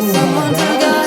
someone to go.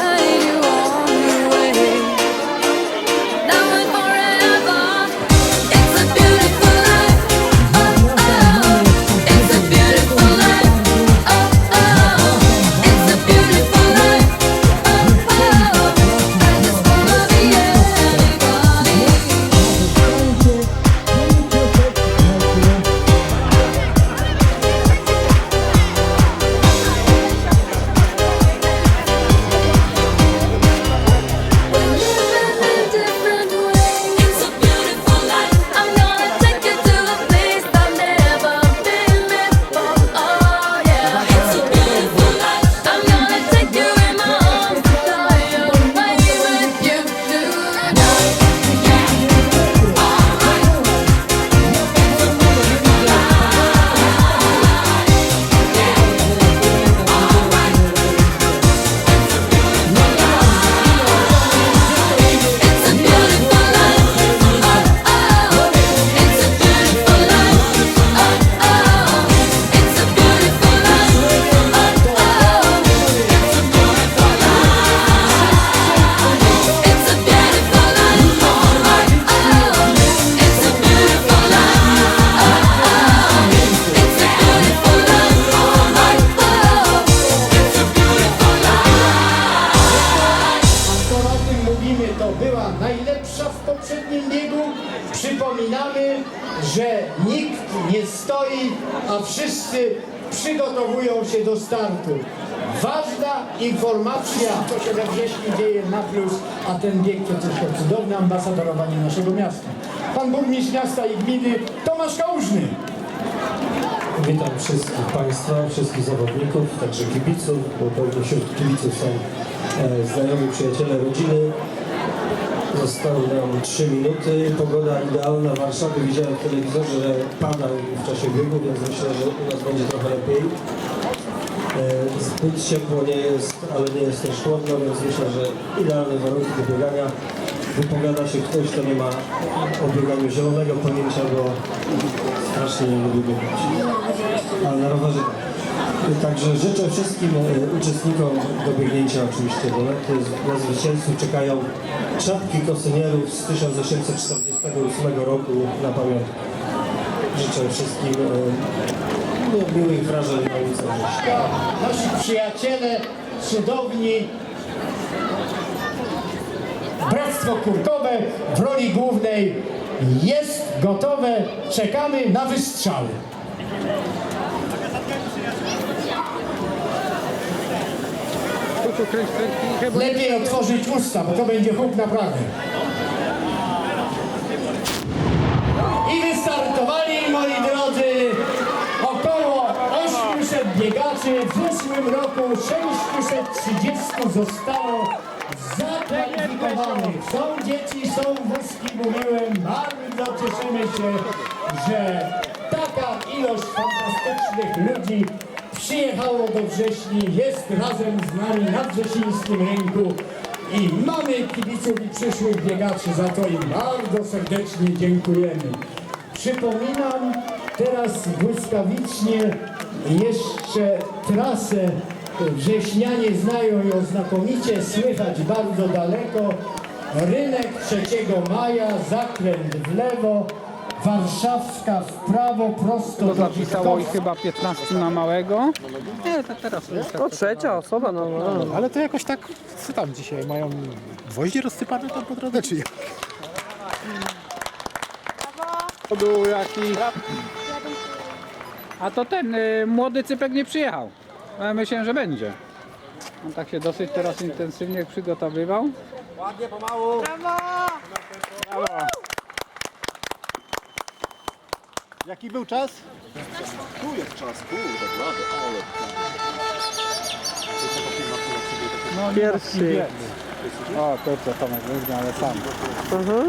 A wszyscy przygotowują się do startu. Ważna informacja, co się we wrześniu dzieje na plus, a ten bieg to też to cudowne ambasadorowanie naszego miasta. Pan burmistrz miasta i gminy Tomasz Kałużny. Witam wszystkich Państwa, wszystkich zawodników, także kibiców, bo wśród kibiców są e, znajomi, przyjaciele, rodziny. Zostały nam 3 minuty, pogoda idealna w Warszawie. Widziałem w telewizorze, że pada w czasie biegu, więc myślę, że u nas będzie trochę lepiej. E, Zbyt ciepło nie jest, ale nie jest też chłodno, więc myślę, że idealne warunki do biegania. Wypowiada się ktoś, kto nie ma o bieganiu zielonego pojęcia, bo strasznie nie lubię biegać. Ale na rowerze tak. Także życzę wszystkim e, uczestnikom do biegnięcia oczywiście do mety. Na zwycięzców czekają czapki kosynierów z 1848 roku na pamiątkę. Życzę wszystkim e, no, miłych wrażeń na ulicy. Nasi przyjaciele, cudowni, Bractwo Kurkowe w roli głównej jest gotowe. Czekamy na wystrzały. Tu kręć, Lepiej otworzyć usta, bo to będzie huk naprawdę. I wystartowali, moi drodzy, około 800 biegaczy. W zeszłym roku 630 zostało zakwalifikowanych. Są dzieci, są wózki, mówiłem. Bardzo cieszymy się, że taka ilość fantastycznych ludzi przyjechało do Wrześni, jest razem z nami na Wrzesińskim Rynku i mamy kibiców i przyszłych biegaczy, za to im bardzo serdecznie dziękujemy. Przypominam teraz błyskawicznie jeszcze trasę. Wrześnianie znają ją znakomicie, słychać bardzo daleko. Rynek 3 maja, zakręt w lewo, Warszawska w prawo, prosto To do zapisało ich Witkowska. chyba 15 na małego. Nie, to teraz już tak. To trzecia osoba, no, no. Ale to jakoś tak, co tam dzisiaj, mają gwoździe rozsypane tam po drodze, czy jak? Był jaki... A to ten y, młody cypek nie przyjechał. Ja myślałem, że będzie. On tak się dosyć teraz intensywnie przygotowywał. Ładnie, pomału. Brawo! Jaki był czas? Tu jest czas, kurde, blady, ale... No, Pierwszy. O, to co Tomek wyzna, ale sam.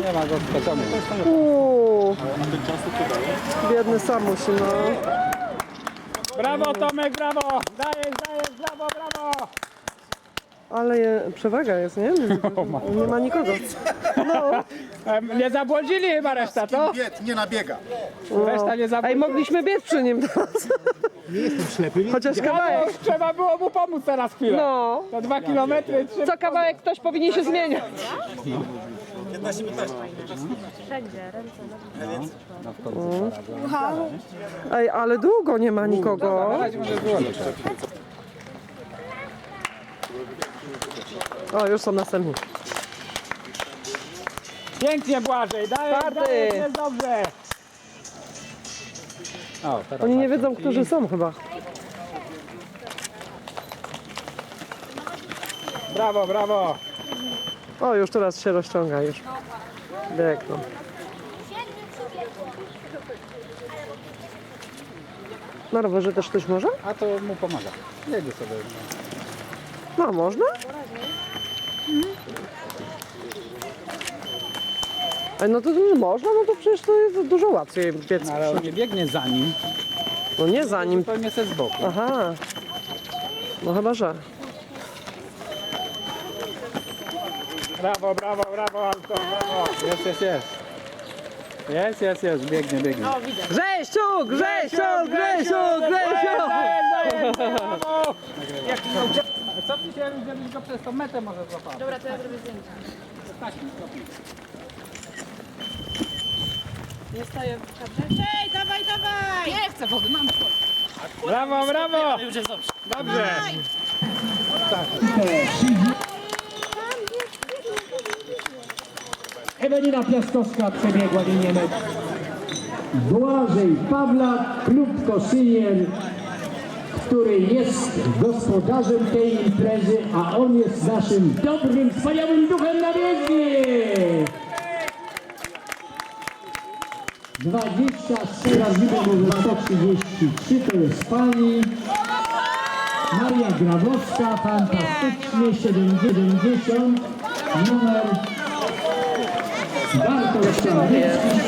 Nie ma go specjalnie. Uuu, A ten czas to co daje? biedny Samuś, no. Brawo Tomek, brawo! Dajesz, dajesz, brawo, brawo! Ale je, przewaga jest, nie? Nie ma nikogo. No. Em, Nie zabłądzili chyba reszta, to? Bied, nie nabiega. Reszta nie Ej, zabłądzili. mogliśmy biec przy nim teraz. Nie jestem ślepy, nie Chociaż No, kawałek. trzeba było mu pomóc teraz chwilę. No. To dwa kilometry, trzy. Co kawałek ktoś powinien się zmieniać. Ej, ale długo nie ma nikogo. Może złożyć. O, już są następni. Pięknie Błażej, dajesz, Czwarty. dajesz, jest dobrze. O, teraz Oni nie Marcin. wiedzą, którzy są chyba. Brawo, brawo. O, już teraz się rozciąga już. Biegną. Na rowerze też ktoś może? A to mu pomaga. Jedzie sobie. No, można? No to że można, no to przecież to jest dużo łatwiej biec. No, ale on nie biegnie za nim, No nie za nim. to nie se z boku. Aha. No chyba, że. Brawo, brawo, brawo, Anton, brawo. Jest, jest, jest. Jest, jest, jest, biegnie, biegnie. Grzesiu, Grzesiu, Grzesiu, Grzesiu! Brawo. Co się żebyś go przez tą metę może złapał? Dobra, to ja zrobię zdjęcie. Ej, dawaj, dawaj! Nie chcę wody, mam Brawo, brawo. Już jest dobrze. Dobrze. Ewelina Piastowska przebiegła linię. Błażej Pawlak, klub Kosynien, który jest gospodarzem tej imprezy, a on jest naszym dobrym, wspaniałym duchem na biegnie. 23 razy było 133, to jest pani Maria Grabowska, fantastycznie, 70, numer Bartosz Czerwiecki,